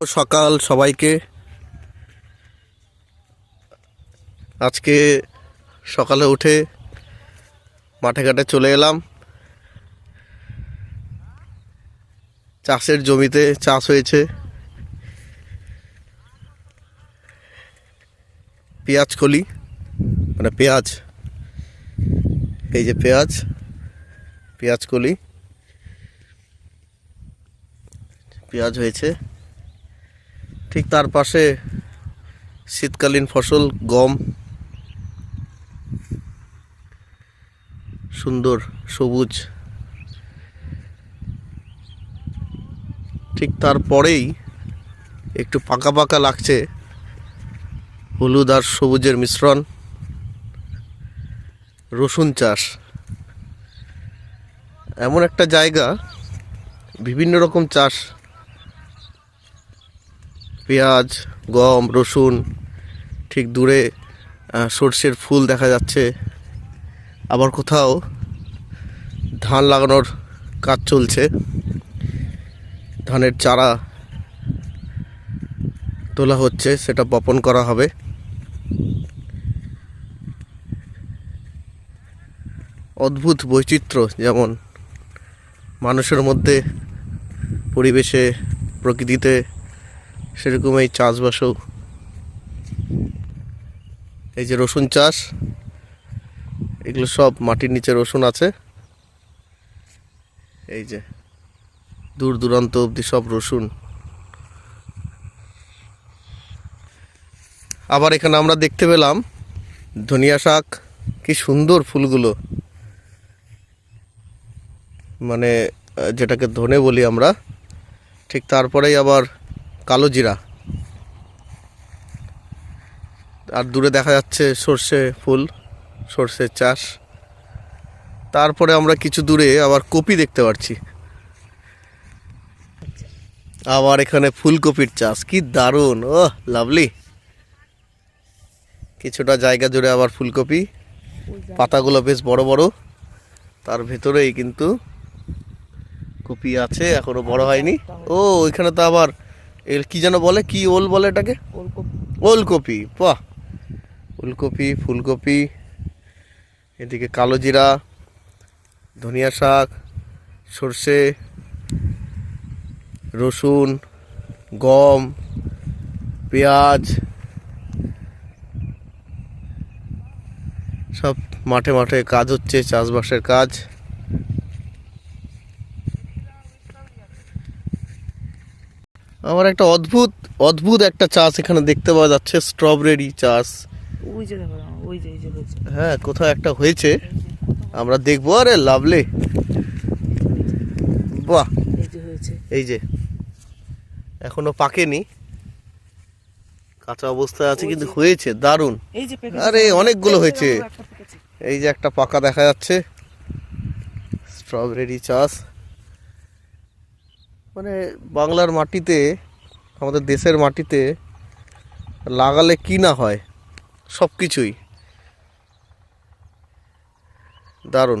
সকাল সবাইকে। আজকে সকালে উঠে মাঠে ঘাটে চলে এলাম। চাষের জমিতে চাষ হয়েছে। পেঁয়াজ কলি মানে পেঁয়াজ। এই যে পেঁয়াজ পেঁয়াজ কলি। পেঁয়াজ হয়েছে। ঠিক তার পাশে শীতকালীন ফসল, গম। সুন্দর সবুজ। ঠিক তারপরেই একটু পাকা পাকা লাগছে হলুদ আর সবুজের মিশ্রণ। রসুন চাষ। এমন একটা জায়গা, বিভিন্ন রকম চাষ পেঁয়াজ, গম, রসুন, ঠিক দূরে সর্ষের ফুল দেখা যাচ্ছে। আবার কোথাও ধান লাগানোর কাজ চলছে। ধানের চারা তোলা হচ্ছে, সেটা বপন করা হবে। অদ্ভুত বৈচিত্র্য যেমন মানুষের মধ্যে, পরিবেশে, প্রকৃতিতে সেরকম এই চাষবাসও এই যে রসুন চাষ, এগুলো সব মাটির নিচে রসুন আছে। এই যে দূর দূরান্ত অবধি সব রসুন। আবার এখানে আমরা দেখতে পেলাম ধনিয়া শাক, কি সুন্দর ফুলগুলো। মানে যেটাকে ধনে বলি আমরা, ঠিক তারপরেই আবার কালো জিরা। আর দূরে দেখা যাচ্ছে সর্ষে ফুল সর্ষের চাষ। তারপরে আমরা কিছু দূরে আবার কপি দেখতে পাচ্ছি আবার এখানে ফুলকপির চাষ, কি দারুণ ও লাভলি। কিছুটা জায়গা জুড়ে আবার ফুলকপি। পাতাগুলো বেশ বড় বড়। তার ভেতরেই কিন্তু কপি আছে, এখনও বড় হয়নি। ও ওইখানে তো আবার এর কি যেন বলে? কি ওল বলে এটাকে? ওলকপি। বাহ। ওলকপি ফুলকপি এদিকে কালো জিরা ধনিয়া শাক সর্ষে রসুন গম পেঁয়াজ সব মাঠে মাঠে কাজ হচ্ছে চাষবাসের কাজ। আমার একটা অদ্ভুত অদ্ভুত একটা চাষ এখানে দেখতে পাওয়া যাচ্ছে স্ট্রবেরি চাষ। ওই যে ওই যে এই যে হয়েছে। হ্যাঁ কোথাও একটা হয়েছে। আমরা দেখব আরে লাভলে। বাহ! এই যে হয়েছে। এই যে। এখনও পাকেনি। কাঁচা অবস্থায় আছে কিন্তু হয়েছে দারুণ। এই যে আরে, অনেকগুলো হয়েছে। এই যে একটা পাকা দেখা যাচ্ছে। স্ট্রবেরি চাষ। মানে বাংলার মাটিতে আমাদের দেশের মাটিতে লাগালে কি না হয় সব কিছুই দারুণ।